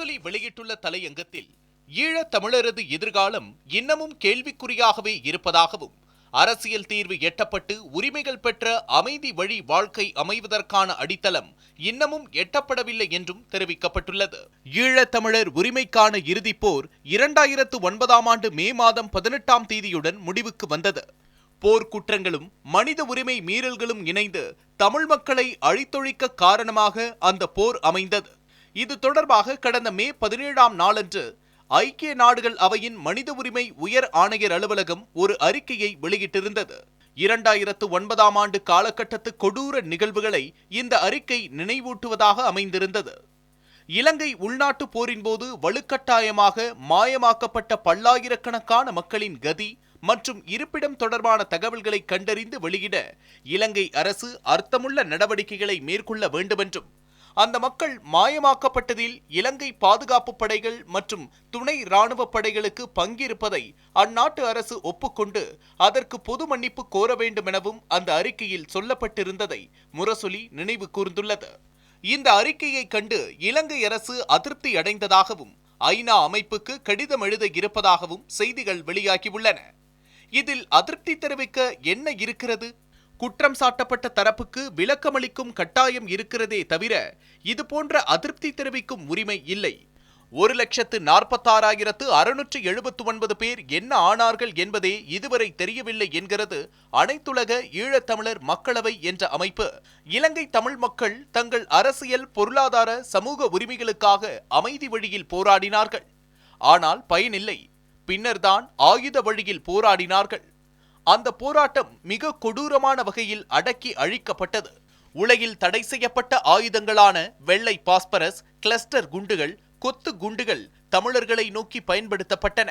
முரசொலி வெளியிட்டுள்ள தலையங்கத்தில் ஈழத் தமிழரது எதிர்காலம் இன்னமும் கேள்விக்குறியாகவே இருப்பதாகவும் அரசியல் தீர்வு எட்டப்பட்டு உரிமைகள் பெற்ற அமைதி வழி வாழ்க்கை அமைவதற்கான அடித்தளம் இன்னமும் எட்டப்படவில்லை என்றும் தெரிவிக்கப்பட்டுள்ளது. ஈழத் தமிழர் உரிமைக்கான இறுதிப்போர் இரண்டாயிரத்து ஒன்பதாம் ஆண்டு மே மாதம் பதினெட்டாம் தேதியுடன் முடிவுக்கு வந்தது. போர்க்குற்றங்களும் மனித உரிமை மீறல்களும் இணைந்து தமிழ் மக்களை அழித்தொழிக்க காரணமாக அந்த போர் அமைந்தது. இது தொடர்பாக கடந்த மே பதினேழாம் நாளன்று ஐக்கிய நாடுகள் அவையின் மனித உரிமை உயர் ஆணையர் அலுவலகம் ஒரு அறிக்கையை வெளியிட்டிருந்தது. இரண்டாயிரத்து ஒன்பதாம் ஆண்டு காலகட்டத்து கொடூர நிகழ்வுகளை இந்த அறிக்கை நினைவூட்டுவதாக அமைந்திருந்தது. இலங்கை உள்நாட்டு போரின் போது வலுக்கட்டாயமாக மாயமாக்கப்பட்ட பல்லாயிரக்கணக்கான மக்களின் கதி மற்றும் இருப்பிடம் தொடர்பான தகவல்களை கண்டறிந்து வெளியிட இலங்கை அரசு அர்த்தமுள்ள நடவடிக்கைகளை மேற்கொள்ள வேண்டுமென்றும் அந்த மக்கள் மாயமாக்கப்பட்டதில் இலங்கை பாதுகாப்பு படைகள் மற்றும் துணை இராணுவ படைகளுக்கு பங்கிருப்பதை அந்நாட்டு அரசு ஒப்புக்கொண்டு அதற்கு பொது மன்னிப்பு கோர வேண்டுமெனவும் அந்த அறிக்கையில் சொல்லப்பட்டிருந்ததை முரசொலி நினைவு கூர்ந்துள்ளது. இந்த அறிக்கையை கண்டு இலங்கை அரசு அதிருப்தி அடைந்ததாகவும் ஐநா அமைப்புக்கு கடிதம் எழுத இருப்பதாகவும் செய்திகள் வெளியாகியுள்ளன. இதில் அதிருப்தி தெரிவிக்க என்ன இருக்கிறது? குற்றம் சாட்டப்பட்ட தரப்புக்கு விளக்கமளிக்கும் கட்டாயம் இருக்கிறதே தவிர இதுபோன்ற அதிருப்தி தெரிவிக்கும் உரிமை இல்லை. ஒரு லட்சத்து நாற்பத்தாறாயிரத்து அறுநூற்று எழுபத்து ஒன்பது பேர் என்ன ஆனார்கள் என்பதே இதுவரை தெரியவில்லை என்கிறது அனைத்துலக ஈழத்தமிழர் மக்களவை என்ற அமைப்பு. இலங்கை தமிழ் மக்கள் தங்கள் அரசியல் பொருளாதார சமூக உரிமைகளுக்காக அமைதி வழியில் போராடினார்கள். ஆனால் பயனில்லை. பின்னர்தான் ஆயுத வழியில் போராடினார்கள். அந்த போராட்டம் மிக கொடூரமான வகையில் அடக்கி அழிக்கப்பட்டது. உலகில் தடை செய்யப்பட்ட ஆயுதங்களான வெள்ளை பாஸ்பரஸ் கிளஸ்டர் குண்டுகள் கொத்து குண்டுகள் தமிழர்களை நோக்கி பயன்படுத்தப்பட்டன.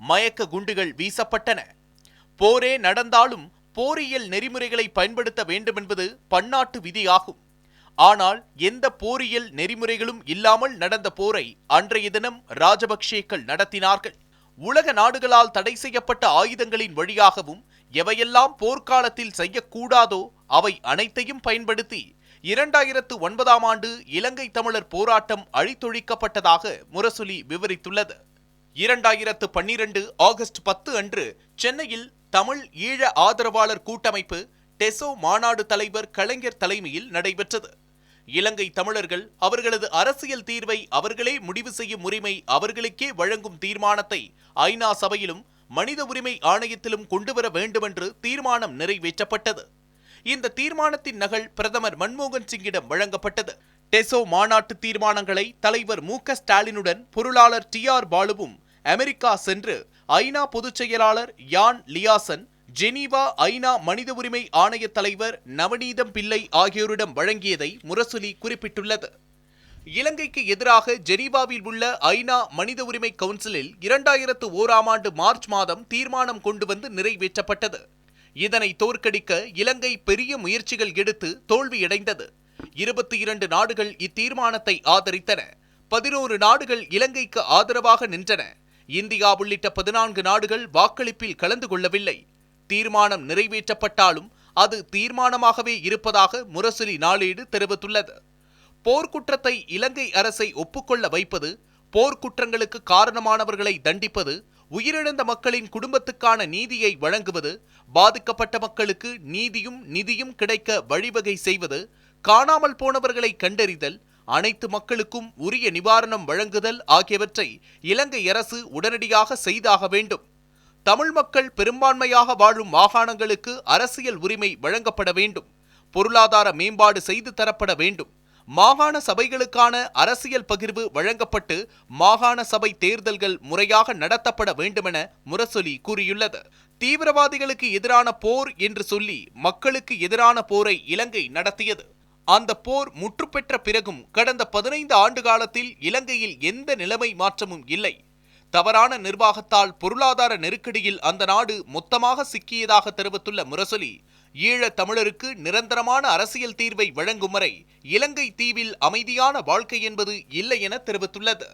மயக்க குண்டுகள் வீசப்பட்டன. போரே நடந்தாலும் போரியல் நெறிமுறைகளை பயன்படுத்த வேண்டுமென்பது பன்னாட்டு விதியாகும். ஆனால் எந்த போரியல் நெறிமுறைகளும் இல்லாமல் நடந்த போரை அன்றைய தினம் ராஜபக்சேக்கள் நடத்தினார்கள். உலக நாடுகளால் தடை செய்யப்பட்ட ஆயுதங்களின் வழியாகவும் எவையெல்லாம் போர்க்காலத்தில் செய்யக்கூடாதோ அவை அனைத்தையும் பயன்படுத்தி இரண்டாயிரத்து ஒன்பதாம் ஆண்டு இலங்கை தமிழர் போராட்டம் அழித்தொழிக்கப்பட்டதாக முரசொலி விவரித்துள்ளது. இரண்டாயிரத்து பன்னிரண்டு ஆகஸ்ட் பத்து அன்று சென்னையில் தமிழ் ஈழ ஆதரவாளர் கூட்டமைப்பு டெசோ மாநாடு தலைவர் கலைஞர் தலைமையில் நடைபெற்றது. இலங்கை தமிழர்கள் அவர்களது அரசியல் தீர்வை அவர்களே முடிவு செய்யும் உரிமை அவர்களுக்கே வழங்கும் தீர்மானத்தை ஐநா சபையிலும் மனித உரிமை ஆணையத்திலும் கொண்டுவர வேண்டுமென்று தீர்மானம் நிறைவேற்றப்பட்டது. இந்த தீர்மானத்தின் நகல் பிரதமர் மன்மோகன் சிங்கிடம் வழங்கப்பட்டது. டெசோ மாநாட்டு தீர்மானங்களை தலைவர் மு க ஸ்டாலினுடன் பொருளாளர் டி ஆர் பாலுவும் அமெரிக்கா சென்று ஐநா பொதுச் செயலாளர் யான் லியாசன் ஜெனீவா ஐநா மனித உரிமை ஆணைய தலைவர் நவநீதம் பிள்ளை ஆகியோரிடம் வழங்கியதை முரசொலி குறிப்பிட்டுள்ளது. இலங்கைக்கு எதிராக ஜெனீவாவில் உள்ள ஐநா மனித உரிமை கவுன்சிலில் இரண்டாயிரத்து ஓராம் ஆண்டு மார்ச் மாதம் தீர்மானம் கொண்டு வந்து நிறைவேற்றப்பட்டது. இதனை தோற்கடிக்க இலங்கை பெரிய முயற்சிகள் எடுத்து தோல்வியடைந்தது. இருபத்தி இரண்டு நாடுகள் இத்தீர்மானத்தை ஆதரித்தன. பதினோரு நாடுகள் இலங்கைக்கு ஆதரவாக நின்றன. இந்தியா உள்ளிட்ட பதினான்கு நாடுகள் வாக்களிப்பில் கலந்து கொள்ளவில்லை. தீர்மானம் நிறைவேற்றப்பட்டாலும் அது தீர்மானமாகவே இருப்பதாக முரசொலி நாளேடு தெரிவித்துள்ளது. போர்க்குற்றத்தை இலங்கை அரசை ஒப்புக்கொள்ள வைப்பது போர்க்குற்றங்களுக்கு காரணமானவர்களை தண்டிப்பது உயிரிழந்த மக்களின் குடும்பத்துக்கான நீதியை வழங்குவது பாதிக்கப்பட்ட மக்களுக்கு நீதியும் நிதியும் கிடைக்க வழிவகை செய்வது காணாமல் போனவர்களை கண்டறிதல் அனைத்து மக்களுக்கும் உரிய நிவாரணம் வழங்குதல் ஆகியவற்றை இலங்கை அரசு உடனடியாக செய்தாக வேண்டும். தமிழ் மக்கள் பெரும்பான்மையாக வாழும் மாகாணங்களுக்கு அரசியல் உரிமை வழங்கப்பட வேண்டும். பொருளாதார மேம்பாடு செய்து தரப்பட வேண்டும். மாகாண சபைகளுக்கான அரசியல் பகிர்வு வழங்கப்பட்டு மாகாண சபை தேர்தல்கள் முறையாக நடத்தப்பட வேண்டுமென முரசொலி கூறியுள்ளது. தீவிரவாதிகளுக்கு எதிரான போர் என்று சொல்லி மக்களுக்கு எதிரான போரை இலங்கை நடத்தியது. அந்த போர் முற்றுப்பெற்ற பிறகும் கடந்த பதினைந்து ஆண்டு காலத்தில் இலங்கையில் எந்த நிலைமை மாற்றமும் இல்லை. தவறான நிர்வாகத்தால் பொருளாதார நெருக்கடியில் அந்த நாடு மொத்தமாக சிக்கியதாக தெரிவித்துள்ள முரசொலி ஈழத் தமிழருக்கு நிரந்தரமான அரசியல் தீர்வை வழங்கும் வரை இலங்கை தீவில் அமைதியான வாழ்க்கை என்பது இல்லை என தெரிவித்துள்ளது.